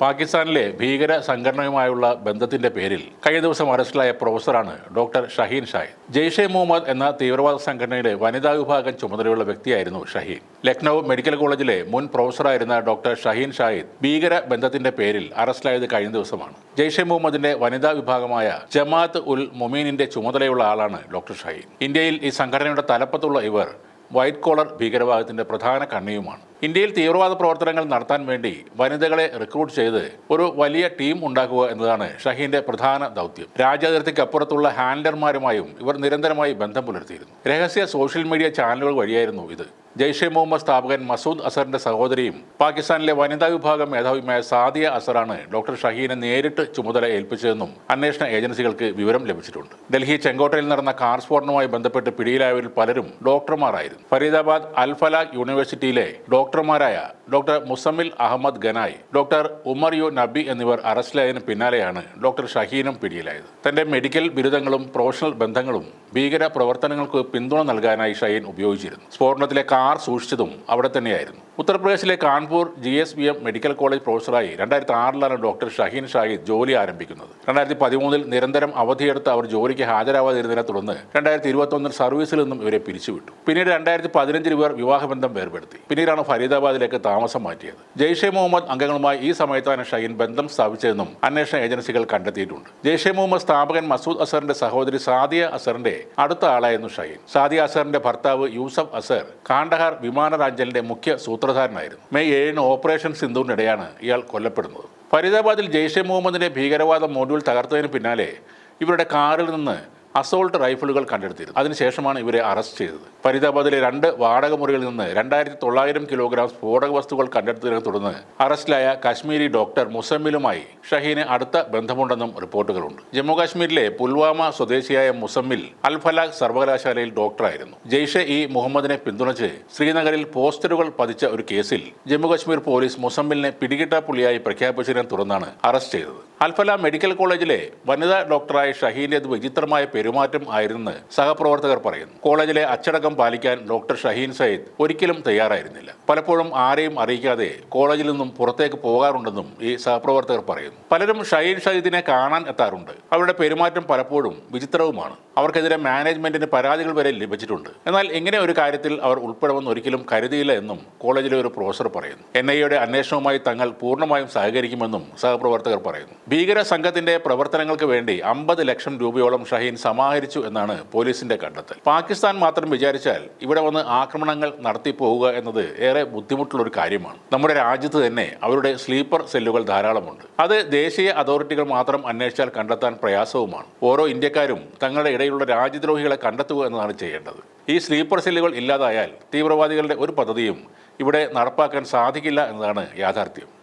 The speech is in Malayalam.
പാകിസ്ഥാനിലെ ഭീകര സംഘടനയുമായുള്ള ബന്ധത്തിന്റെ പേരിൽ കഴിഞ്ഞ ദിവസം അറസ്റ്റിലായ പ്രൊഫസറാണ് ഡോക്ടർ ഷഹീൻ ഷാഹിദ് ജെയ്ഷെ മുഹമ്മദ് എന്ന തീവ്രവാദ സംഘടനയുടെ വനിതാ വിഭാഗം ചുമതലയുള്ള വ്യക്തിയായിരുന്നു ഷഹീൻ. ലക്നൗ മെഡിക്കൽ കോളേജിലെ മുൻ പ്രൊഫസറായിരുന്ന ഡോക്ടർ ഷഹീൻ ഷാഹിദ് ഭീകര ബന്ധത്തിന്റെ പേരിൽ അറസ്റ്റിലായത് കഴിഞ്ഞ ദിവസമാണ്. ജെയ്ഷെ മുഹമ്മദിന്റെ വനിതാ വിഭാഗമായ ജമാഅത്ത് ഉൽ മൊമീനിന്റെ ചുമതലയുള്ള ആളാണ് ഡോക്ടർ ഷഹീൻ. ഇന്ത്യയിൽ ഈ സംഘടനയുടെ തലപ്പത്തുള്ള ഇവർ വൈറ്റ് കോളർ ഭീകരവാദത്തിന്റെ പ്രധാന കണ്ണിയുമാണ്. ഇന്ത്യയിൽ തീവ്രവാദ പ്രവർത്തനങ്ങൾ നടത്താൻ വേണ്ടി വനിതകളെ റിക്രൂട്ട് ചെയ്ത് ഒരു വലിയ ടീം ഉണ്ടാക്കുക എന്നതാണ് ഷഹീന്റെ പ്രധാന ദൗത്യം. രാജ്യാതിർത്തിക്ക് അപ്പുറത്തുള്ള ഹാൻഡലർമാരുമായും ഇവർ നിരന്തരമായി ബന്ധം പുലർത്തിയിരുന്നു. രഹസ്യ സോഷ്യൽ മീഡിയ ചാനലുകൾ വഴിയായിരുന്നു ഇത്. ജെയ്ഷെ മുഹമ്മദ് സ്ഥാപകൻ മസൂദ് അസറിന്റെ സഹോദരിയും പാകിസ്ഥാനിലെ വനിതാ വിഭാഗം മേധാവിയുമായ സാദിയ അസറാണ് ഡോക്ടർ ഷഹീനെ നേരിട്ട് ചുമതല ഏൽപ്പിച്ചതെന്നും അന്വേഷണ ഏജൻസികൾക്ക് വിവരം ലഭിച്ചിട്ടുണ്ട്. ഡൽഹി ചെങ്കോട്ടയിൽ നടന്ന കാർ സ്ഫോടനവുമായി ബന്ധപ്പെട്ട് പിടിയിലായവരിൽ പലരും ഡോക്ടർമാരായിരുന്നു. ഫരീദാബാദ് അൽഫലാഖ് യൂണിവേഴ്സിറ്റിയിലെ ഡോക്ടർമാരായ doctor Muzammil Ahmed Ganai doctor Umar U Nabi എന്നിവർ അറസ്റ്റിലായതിനു പിന്നാലെയാണ് ഡോക്ടർ ഷഹീനും പിടിയിലായത്. തന്റെ മെഡിക്കൽ ബിരുദങ്ങളും പ്രൊഫഷണൽ ബന്ധങ്ങളും ഭീകര പ്രവർത്തനങ്ങൾക്ക് പിന്തുണ നൽകാനായി ഷഹീൻ ഉപയോഗിച്ചിരുന്നു. സ്ഫോടനത്തിലെ കാർ സൂക്ഷിച്ചതും അവിടെ തന്നെയായിരുന്നു. ഉത്തർപ്രദേശിലെ Kanpur G S B M medical college പ്രൊഫസറായി രണ്ടായിരത്തി ആറിലാണ് ഡോക്ടർ ഷഹീൻ ഷാഹിദ് ജോലി ആരംഭിക്കുന്നത്. രണ്ടായിരത്തി പതിമൂന്നിൽ നിരന്തരം അവധിയെടുത്ത് അവർ ജോലിക്ക് ഹാജരാവാതിരുന്നതിനെ തുടർന്ന് രണ്ടായിരത്തി ഇരുപത്തൊന്നിൽ സർവീസിൽ നിന്നും ഇവരെ പിരിച്ചുവിട്ടു. പിന്നീട് രണ്ടായിരത്തി പതിനഞ്ചിൽ ഇവർ വിവാഹബന്ധം വേർപെടുത്തി. പിന്നീടാണ് ഫരീദാബാദിലേക്ക് താമസം മാറ്റിയത്. ജെയ്ഷെ മുഹമ്മദ് അംഗങ്ങളുമായി ഈ സമയത്താണ് ഷഹീൻ ബന്ധം സ്ഥാപിച്ചതെന്നും അന്വേഷണ ഏജൻസികൾ കണ്ടെത്തിയിട്ടുണ്ട്. ജെയ്ഷെ മുഹമ്മദ് സ്ഥാപകൻ മസൂദ് അസറിന്റെ സഹോദരി സാദിയ അസറിന്റെ അടുത്ത ആളായിരുന്നു ഷഹീൻ. സാദിയ അസറിന്റെ ഭർത്താവ് യൂസഫ് അസർ കാണ്ടഹാർ വിമാനറാഞ്ചലിന്റെ മുഖ്യ സൂത്രധാരനായിരുന്നു. മെയ് ഏഴിന് ഓപ്പറേഷൻ സിന്ധുവിനിടെയാണ് ഇയാൾ കൊല്ലപ്പെടുന്നത്. ഫരീദാബാദിൽ ജെയ്ഷെ മുഹമ്മദിന്റെ ഭീകരവാദ മോഡ്യൂൾ തകർത്തതിന് പിന്നാലെ ഇവരുടെ കാറിൽ നിന്ന് അസോൾട്ട് റൈഫിളുകൾ കണ്ടെടുത്തിരുന്നു. അതിനുശേഷമാണ് ഇവരെ അറസ്റ്റ് ചെയ്തത്. ഫരീദാബാദിലെ രണ്ട് വാടക മുറികളിൽ നിന്ന് രണ്ടായിരത്തി തൊള്ളായിരം കിലോഗ്രാം സ്ഫോടക വസ്തുക്കൾ കണ്ടെടുത്തതിനെ തുടർന്ന് അറസ്റ്റിലായ കാശ്മീരി ഡോക്ടർ മുസമ്മിലുമായി ഷഹീന് അടുത്ത ബന്ധമുണ്ടെന്നും റിപ്പോർട്ടുകളുണ്ട്. ജമ്മുകാശ്മീരിലെ പുൽവാമ സ്വദേശിയായ മുസമ്മിൽ അൽഫലാഖ് സർവകലാശാലയിൽ ഡോക്ടറായിരുന്നു. ജെയ്ഷെ ഇ മുഹമ്മദിനെ പിന്തുണച്ച് ശ്രീനഗറിൽ പോസ്റ്ററുകൾ പതിച്ച ഒരു കേസിൽ ജമ്മുകാശ്മീർ പോലീസ് മുസമ്മിലിനെ പിടികിട്ടാപ്പുള്ളിയായി പ്രഖ്യാപിച്ചതിനെ തുടർന്നാണ് അറസ്റ്റ് ചെയ്തത്. അൽഫല മെഡിക്കൽ കോളേജിലെ വനിതാ ഡോക്ടറായ ഷഹീന്റെ വിചിത്രമായ പെരുമാറ്റം ആയിരുന്നു സഹപ്രവർത്തകർ പറയുന്നു. കോളേജിലെ അച്ചടക്കം പാലിക്കാൻ ഡോക്ടർ ഷഹീൻ സയ്യിദ് ഒരിക്കലും തയ്യാറായിരുന്നില്ല. പലപ്പോഴും ആരെയും അറിയിക്കാതെ കോളേജിൽ നിന്നും പുറത്തേക്ക് പോകാറുണ്ടെന്നും ഈ സഹപ്രവർത്തകർ പറയുന്നു. പലരും ഷഹീൻ ഷഹീദിനെ കാണാൻ എത്താറുണ്ട്. അവരുടെ പെരുമാറ്റം പലപ്പോഴും വിചിത്രവുമാണ്. അവർക്കെതിരെ മാനേജ്മെന്റിന് പരാതികൾ വരെ ലഭിച്ചിട്ടുണ്ട്. എന്നാൽ ഇങ്ങനെ ഒരു കാര്യത്തിൽ അവർ ഉൾപ്പെടുമെന്ന് ഒരിക്കലും കരുതിയില്ല എന്നും കോളേജിലെ ഒരു പ്രൊഫസർ പറയുന്നു. എൻ ഐ എയുടെ അന്വേഷണവുമായി തങ്ങൾ പൂർണമായും സഹകരിക്കുമെന്നും സഹപ്രവർത്തകർ പറയുന്നു. ഭീകര സംഘത്തിന്റെ പ്രവർത്തനങ്ങൾക്ക് വേണ്ടി അമ്പത് ലക്ഷം രൂപയോളം ഷഹീൻ സമാഹരിച്ചു എന്നാണ് പോലീസിന്റെ കണ്ടെത്തൽ. പാകിസ്ഥാൻ മാത്രം വിചാരിച്ചാൽ ഇവിടെ വന്ന് ആക്രമണങ്ങൾ നടത്തി പോവുക എന്നത് ഏറെ ബുദ്ധിമുട്ടുള്ള ഒരു കാര്യമാണ്. നമ്മുടെ രാജ്യത്ത് തന്നെ അവരുടെ സ്ലീപ്പർ സെല്ലുകൾ ധാരാളമുണ്ട്. അത് ദേശീയ അതോറിറ്റികൾ മാത്രം അന്വേഷിച്ചാൽ കണ്ടെത്താൻ പ്രയാസവുമാണ്. ഓരോ ഇന്ത്യക്കാരും തങ്ങളുടെ ഇടയിലുള്ള രാജ്യദ്രോഹികളെ കണ്ടെത്തുക എന്നതാണ് ചെയ്യേണ്ടത്. ഈ സ്ലീപ്പർ സെല്ലുകൾ ഇല്ലാതായാൽ തീവ്രവാദികളുടെ ഒരു പദ്ധതിയും ഇവിടെ നടപ്പാക്കാൻ സാധിക്കില്ല എന്നതാണ് യാഥാർത്ഥ്യം.